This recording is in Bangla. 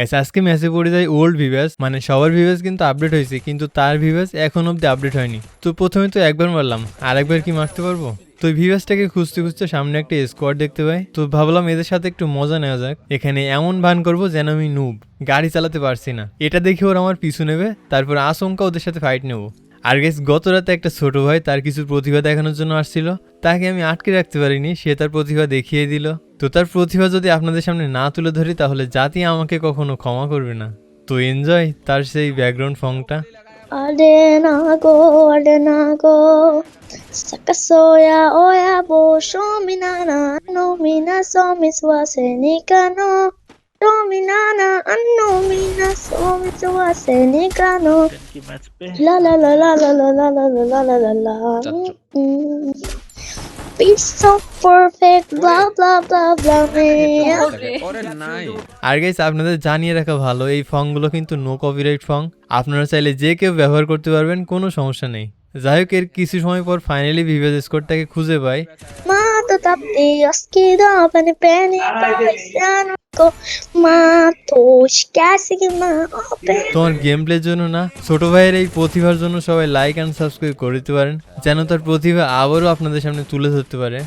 Guys, আজকে মেসে পড়ে যায় ওল্ড ভিভাস মানে সবার ভিভাস কিন্তু আপডেট হয়েছে কিন্তু তার ভিভাস এখন অব্দি আপডেট হয়নি। তো প্রথমে তো একবার মারলাম আর একবার কি মারতে পারব? তো ভিভাসটাকে খুঁজতে খুঁজতে সামনে একটা স্কোয়াড দেখতে পাই। তো ভাবলাম এদের সাথে একটু মজা নেওয়া যাক। এখানে এমন ভান করব যেন আমি নুব গাড়ি চালাতে পারছি না। এটা দেখে ওরা আমার পিছু নেবে তারপর আশঙ্কা ওদের সাথে ফাইট নেব। আর গেস গত রাতে একটা ছোট ভাই তার কিছু প্রতিভা দেখানোর জন্য আসছিল। তাকে আমি আটকে রাখতে পারিনি সে তার প্রতিভা দেখিয়ে দিল। তো তার প্রতিভা যদি আপনাদের সামনে না তুলে ধরি তাহলে জাতি আমাকে কখনো ক্ষমা করবে না। তো এনজয় তার সেই ব্যাকগ্রাউন্ড ফংটা। Arenago, arenago, sakasoya, oya, bo, shominana, no, mina, so, mis, wasenikano, dominana, no, mina, Dominana, annomina, sovito আপনাদের জানিয়ে রাখা ভালো এই ফংগুলো কিন্তু নো কপিরাইট ফং আপনারা চাইলে যে কেউ ব্যবহার করতে পারবেন কোনো সমস্যা নেই যাই হোক এর কিছু সময় পর ফাইনালি বিভেদ স্কোরটাকে খুঁজে পাই মা তো তাপতে অস্কি দাও প্যানে প্যানে তোমার গেম প্লের জন্য না ছোট ভাইয়ের এই প্রতিভার জন্য সবাই লাইক অ্যান্ড সাবস্ক্রাইব করে দিতে পারেন যেন তার প্রতিভা আবারও আপনাদের সামনে তুলে ধরতে পারে